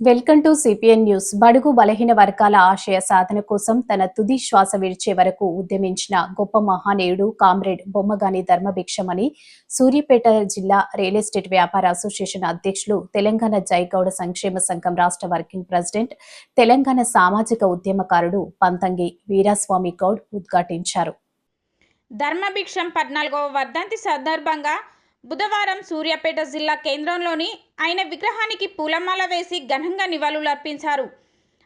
Welcome to CPN news. బడుగు బలహీన వర్గాల ఆశయ సాధన కోసం తన తుది శ్వాస విడిచే వరకు ఉద్యమించిన గొప్ప మహానీయుడు కామ్రేడ్ బొమ్మగాని ధర్మభిక్షమని సూర్యాపేట జిల్లా రియల్ ఎస్టేట్ వ్యాపార అసోసియేషన్ అధ్యక్షులు తెలంగాణ జైగౌడ సంక్షేమ సంఘం రాష్ట్ర వర్కింగ్ ప్రెసిడెంట్ తెలంగాణ సామాజిక ఉద్యమకారుడు పంతంగి వీరాస్వామి గౌడ్ ఉద్ఘాటించారు. ధర్మభిక్షం పద్నాలుగవ వర్ధంతి సందర్భంగా బుధవారం సూర్యాపేట జిల్లా కేంద్రంలోని ఆయన విగ్రహానికి పూలమాల వేసి ఘనంగా నివాళులర్పించారు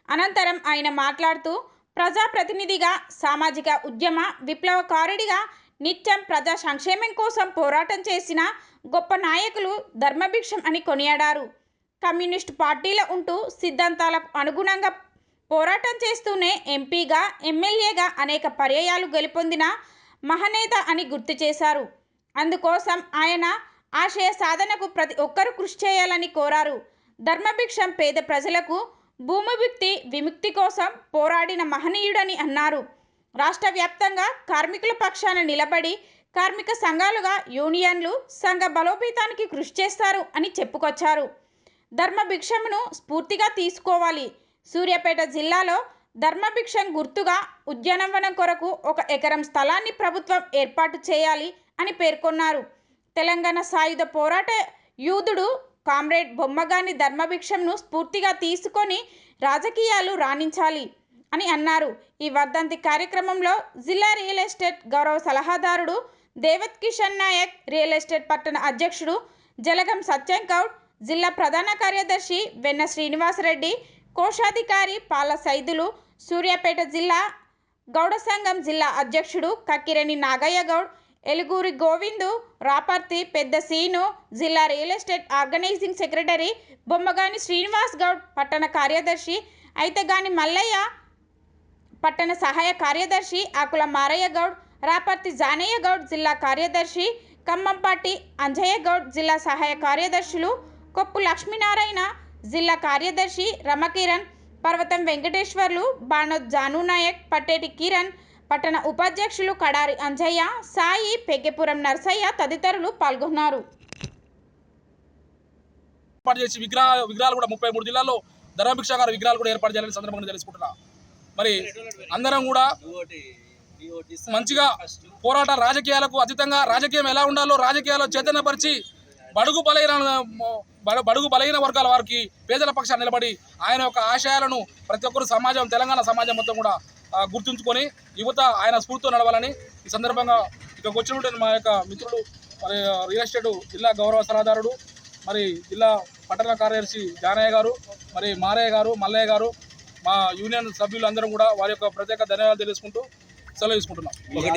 అనంతరం ఆయన మాట్లాడుతూ ప్రజాప్రతినిధిగా సామాజిక ఉద్యమ విప్లవకారుడిగా నిత్యం ప్రజా సంక్షేమం కోసం పోరాటం చేసిన గొప్ప నాయకులు ధర్మభిక్షం అని కొనియాడారు. కమ్యూనిస్టు పార్టీలో ఉంటూ సిద్ధాంతాలకు అనుగుణంగా పోరాటం చేస్తూనే ఎంపీగా ఎమ్మెల్యేగా అనేక పర్యాయాలు గెలుపొందిన మహనేత అని గుర్తు చేశారు. అందుకోసం ఆయన ఆశయ సాధనకు ప్రతి ఒక్కరూ కృషి చేయాలని కోరారు. ధర్మభిక్షం పేద ప్రజలకు భూమిభిక్తి విముక్తి కోసం పోరాడిన మహనీయుడని అన్నారు. రాష్ట్ర వ్యాప్తంగా కార్మికుల పక్షాన నిలబడి కార్మిక సంఘాలుగా యూనియన్లు సంఘ బలోపేతానికి కృషి చేస్తారు అని చెప్పుకొచ్చారు. ధర్మభిక్షమును స్ఫూర్తిగా తీసుకోవాలి. సూర్యాపేట జిల్లాలో ధర్మభిక్షం గుర్తుగా ఉద్యానవనం కొరకు ఒక ఎకరం స్థలాన్ని ప్రభుత్వం ఏర్పాటు చేయాలి. అని పేర్కొన్నారు. తెలంగాణ సాయుధ పోరాట యూదుడు కామ్రేడ్ బొమ్మగాని ధర్మభిక్షంను స్ఫూర్తిగా తీసుకొని రాజకీయాలు రాణించాలి అని అన్నారు. ఈ వర్ధంతి కార్యక్రమంలో జిల్లా రియల్ ఎస్టేట్ గౌరవ సలహాదారుడు దేవత్ కిషన్ నాయక్ రియల్ ఎస్టేట్ పట్టణ అధ్యక్షుడు జలగం సత్యం గౌడ్ జిల్లా ప్రధాన కార్యదర్శి వెన్న శ్రీనివాసరెడ్డి కోశాధికారి పాల సైదులు సూర్యాపేట జిల్లా గౌడ సంఘం జిల్లా అధ్యక్షుడు కక్కిరేని నాగయ్య గౌడ్ ఎలుగూరి గోవిందు రాపర్తి పెద్ద సీను జిల్లా real estate organizing secretary Bommagani Srinivas Goud పట్టణ కార్యదర్శి అయితే గాని మల్లయ్య పట్టణ సహాయ కార్యదర్శి ఆకుల మారయ్య గౌడ్ రాపర్తి జానయ్య గౌడ్ జిల్లా కార్యదర్శి ఖమ్మంపాటి అంజయ్య గౌడ్ జిల్లా సహాయ కార్యదర్శులు కొప్పు లక్ష్మీనారాయణ జిల్లా కార్యదర్శి రమకిరణ్ పర్వతం వెంకటేశ్వర్లు బాణోద్ జాను నాయక్ పట్టేటి కిరణ్ పట్టణ ఉపాధ్యక్షులు కడారి అంజయ్య సాయి పెగ్గెపురం నర్సయ్య తదితరులు పాల్గొన్నారు. ఏర్పాటు చేసి విగ్రహ విగ్రహాలు కూడా ముప్పై మూడు జిల్లాల్లో ధర్మభిక్ష గారి విగ్రహాలు కూడా ఏర్పాటు చేయాలని సందర్భంగా తెలుసుకుంటున్నా మరి అందరం కూడా మంచిగా పోరాట రాజకీయాలకు అతీతంగా రాజకీయం ఎలా ఉండాలో రాజకీయాల్లో చైతన్యపరిచి బడుగు బలైన బడ- బడుగు బలహీన వర్గాల వారికి పేదల పక్షాన్ని నిలబడి ఆయన యొక్క ఆశయాలను ప్రతి ఒక్కరు సమాజం తెలంగాణ సమాజం మొత్తం కూడా గుర్తుంచుకొని యువత ఆయన స్ఫూర్తితో నడవాలని ఈ సందర్భంగా ఇక్కడికి వచ్చినటువంటి మా యొక్క మిత్రుడు మరి రియల్ ఎస్టేట్ జిల్లా గౌరవ సలహాదారుడు మరి జిల్లా పట్టణ కార్యదర్శి జానయ్య గారు మరి మారయ్య గారు మల్లయ్య గారు మా యూనియన్ సభ్యులందరూ కూడా వారి యొక్క ప్రత్యేక ధన్యవాదాలు తెలుసుకుంటూ సెలవు తీసుకుంటున్నాం.